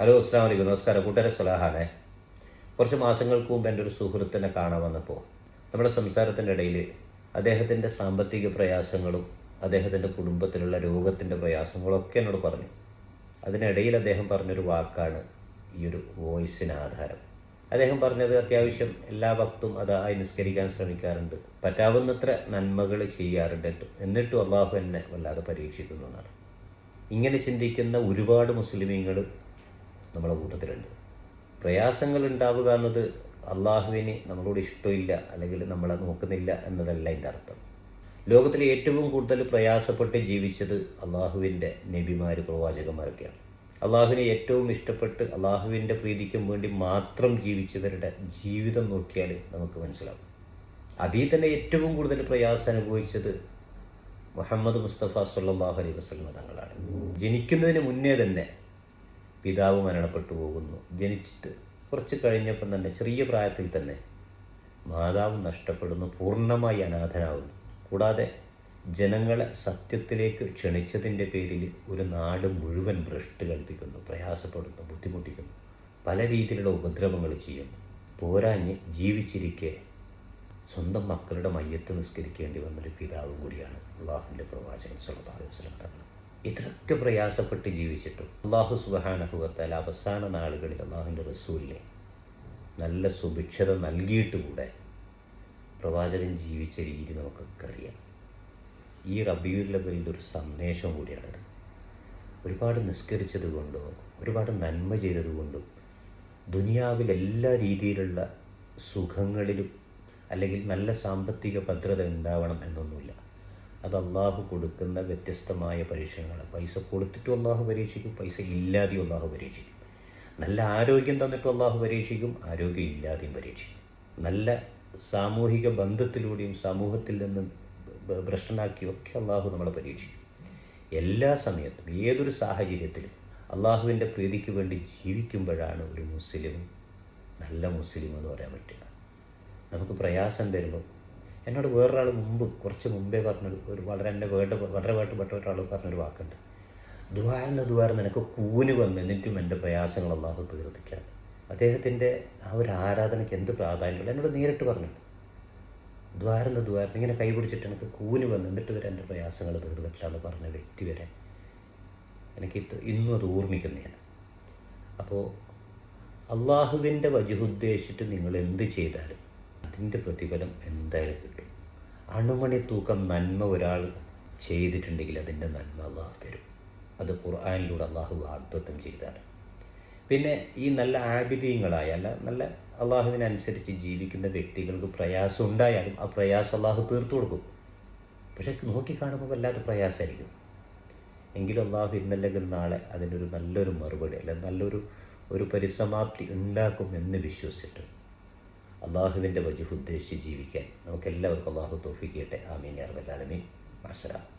Hello അസ്ലാം വലൈക്കും നമസ്കാരം. കൂട്ടുകാരെ സലാഹാണ് കുറച്ച് മാസങ്ങൾക്ക് മുമ്പ് എന്റെ ഒരു സുഹൃത്തിനെ കാണാൻ വന്നപ്പോൾ നമ്മുടെ സംസാരത്തിന്റെ ഇടയിൽ അദ്ദേഹത്തിന്റെ സാമ്പത്തിക പ്രയാസങ്ങളും അദ്ദേഹത്തിന്റെ കുടുംബത്തിലുള്ള രോഗത്തിന്റെ പ്രയാസങ്ങളും ഒക്കെ എന്നോട് പറഞ്ഞു. അതിനിടയിൽ അദ്ദേഹം പറഞ്ഞൊരു വാക്കാണ് ഈ ഒരു വോയിസിന് ആധാരം. അദ്ദേഹം പറഞ്ഞത് അത്യാവശ്യം എല്ലാ ഭക്തും അത് നിസ്കരിക്കാൻ ശ്രമിക്കാറുണ്ട്. പറ്റാവുന്നത്ര നന്മകൾ ചെയ്യാറുണ്ട് എന്നിട്ടും അള്ളാഹു എന്നെ വല്ലാതെ പരീക്ഷിക്കുന്നു എന്നാണ്. ഇങ്ങനെ ചിന്തിക്കുന്ന ഒരുപാട് മുസ്ലിമീങ്ങൾ നമ്മുടെ കൂട്ടത്തിലുണ്ട്. പ്രയാസങ്ങൾ ഉണ്ടാവുക എന്നത് അള്ളാഹുവിന് നമ്മളോട് ഇഷ്ടമില്ല അല്ലെങ്കിൽ നമ്മളെ നോക്കുന്നില്ല എന്നതല്ല എന്റെ അർത്ഥം. ലോകത്തിലെ ഏറ്റവും കൂടുതൽ പ്രയാസപ്പെട്ട് ജീവിച്ചത് അള്ളാഹുവിന്റെ നബിമാർ പ്രവാചകന്മാരൊക്കെയാണ്. അള്ളാഹുവിനെ ഏറ്റവും ഇഷ്ടപ്പെട്ട് അള്ളാഹുവിന്റെ പ്രീതിക്കും വേണ്ടി മാത്രം ജീവിച്ചവരുടെ ജീവിതം നോക്കിയാൽ നമുക്ക് മനസ്സിലാവും. അതിൽ തന്നെ ഏറ്റവും കൂടുതൽ പ്രയാസം അനുഭവിച്ചത് മുഹമ്മദ് മുസ്തഫ സല്ലാഹു അലൈഹി വസ്ലമ തങ്ങളാണ്. ജനിക്കുന്നതിന് മുന്നേ തന്നെ പിതാവ് മരണപ്പെട്ടു പോകുന്നു. ജനിച്ചിട്ട് കുറച്ച് കഴിഞ്ഞപ്പം തന്നെ ചെറിയ പ്രായത്തിൽ തന്നെ മാതാവ് നഷ്ടപ്പെടുന്നു പൂർണമായി അനാഥനാവുന്നു. കൂടാതെ ജനങ്ങളെ സത്യത്തിലേക്ക് ക്ഷണിച്ചതിന്റെ പേരിൽ ഒരു നാട് മുഴുവൻ ഭ്രഷ്ട് കൽപ്പിക്കുന്നു പ്രയാസപ്പെടുന്നു ബുദ്ധിമുട്ടിക്കുന്നു. പല രീതിയിലുള്ള ഉപദ്രവങ്ങൾ ചെയ്യുന്നു. പോരാഞ്ഞ് ജീവിച്ചിരിക്കെ സ്വന്തം മക്കളുടെ മയ്യത്ത് നിസ്കരിക്കേണ്ടി വന്നൊരു പിതാവും കൂടിയാണ് അള്ളാഹുവിന്റെ പ്രവാചകൻ സല്ലല്ലാഹു അലൈഹി വസല്ലം തങ്ങൾ. ഇത്രയൊക്കെ പ്രയാസപ്പെട്ട് ജീവിച്ചിട്ടും അള്ളാഹു സുബഹാനഹുവത്താൽ അവസാന നാളുകളിൽ അള്ളാഹുവിന്റെ റസൂലിനെ നല്ല സുഭിക്ഷത നൽകിയിട്ട് കൂടെ പ്രവാചകൻ ജീവിച്ച രീതി നമുക്കൊക്കെ അറിയാം. ഈ റബിയുല്ലബലിന്റെ ഒരു സന്ദേശം കൂടിയാണത്. ഒരുപാട് നിസ്കരിച്ചത് കൊണ്ടോ ഒരുപാട് നന്മ ചെയ്തത് കൊണ്ടും ദുനിയാവിൽ എല്ലാ രീതിയിലുള്ള സുഖങ്ങളിലും അല്ലെങ്കിൽ നല്ല സാമ്പത്തിക ഭദ്രത ഉണ്ടാവണം എന്നൊന്നുമില്ല. അത് അള്ളാഹു കൊടുക്കുന്ന വ്യത്യസ്തമായ പരീക്ഷണങ്ങൾ പൈസ കൊടുത്തിട്ടും അള്ളാഹു പരീക്ഷിക്കും പൈസ ഇല്ലാതെയും അള്ളാഹു പരീക്ഷിക്കും. നല്ല ആരോഗ്യം തന്നിട്ടും അള്ളാഹു പരീക്ഷിക്കും ആരോഗ്യം ഇല്ലാതെയും പരീക്ഷിക്കും. നല്ല സാമൂഹിക ബന്ധത്തിലൂടെയും സമൂഹത്തിൽ നിന്ന് ഭ്രഷ്ടനാക്കിയൊക്കെ അള്ളാഹു നമ്മളെ പരീക്ഷിക്കും. എല്ലാ സമയത്തും ഏതൊരു സാഹചര്യത്തിലും അള്ളാഹുവിന്റെ പ്രീതിക്ക് വേണ്ടി ജീവിക്കുമ്പോഴാണ് ഒരു മുസ്ലിം നല്ല മുസ്ലിം എന്ന് പറയാൻ പറ്റുക. നമുക്ക് പ്രയാസം വരുമ്പോൾ എന്നോട് വേറൊരാൾ മുമ്പ് കുറച്ച് മുമ്പേ പറഞ്ഞൊരു ഒരു വളരെ എന്റെ വേണ്ട വളരെ വേണ്ടപ്പെട്ട ഒരാൾ പറഞ്ഞൊരു വാക്കുണ്ട്. ദ്വാരന്റെ ദ്വാരം നിനക്ക് കൂന് വന്ന് എന്നിട്ടും എന്റെ പ്രയാസങ്ങൾ അള്ളാഹു തീർത്തില്ല അദ്ദേഹത്തിന്റെ ആ ഒരു ആരാധനയ്ക്ക് എന്ത് പ്രാധാന്യമുള്ള എന്നോട് നേരിട്ട് പറഞ്ഞു ദ്വാരന്റെ ദ്വാരം ഇങ്ങനെ കൈപിടിച്ചിട്ട് എനിക്ക് കൂന് വന്ന് എന്നിട്ട് വരെ എന്റെ പ്രയാസങ്ങൾ തീർന്നിട്ടില്ല എന്ന് പറഞ്ഞ വ്യക്തി വരെ എനിക്ക് ഇന്നും അത് ഓർമ്മിക്കുന്നു ഞാൻ അപ്പോൾ അള്ളാഹുവിന്റെ വജുഹുദ്ദേശിച്ചിട്ട് നിങ്ങൾ എന്ത് ചെയ്താലും അതിന്റെ പ്രതിഫലം എന്തായാലും കിട്ടും. അണുമണി തൂക്കം നന്മ ഒരാൾ ചെയ്തിട്ടുണ്ടെങ്കിൽ അതിന്റെ നന്മ അള്ളാഹു തരും. അത് ഖുർആാനിലൂടെ അള്ളാഹു വാഗ്ദത്വം ചെയ്താണ്. പിന്നെ ഈ നല്ല ആബിദീയങ്ങളായ അല്ല നല്ല അള്ളാഹുവിനനുസരിച്ച് ജീവിക്കുന്ന വ്യക്തികൾക്ക് പ്രയാസം ഉണ്ടായാലും ആ പ്രയാസം അള്ളാഹു തീർത്തു കൊടുക്കും. പക്ഷെ നോക്കിക്കാണുമ്പോൾ വല്ലാത്ത പ്രയാസമായിരിക്കും. എങ്കിലും അള്ളാഹു ഇന്നല്ലെങ്കിൽ നാളെ അതിനൊരു നല്ലൊരു മറുപടി അല്ല നല്ലൊരു ഒരു പരിസമാപ്തി ഉണ്ടാക്കും എന്ന് വിശ്വസിച്ചിട്ട് അള്ളാഹുവിന്റെ വജുഹ് ഉദ്ദേശിച്ച് ജീവിക്കാൻ നമുക്കെല്ലാവർക്കും അള്ളാഹു തോഫിക്കട്ടെ ആമീൻ അറബലാലമീൻ അസ്സലാം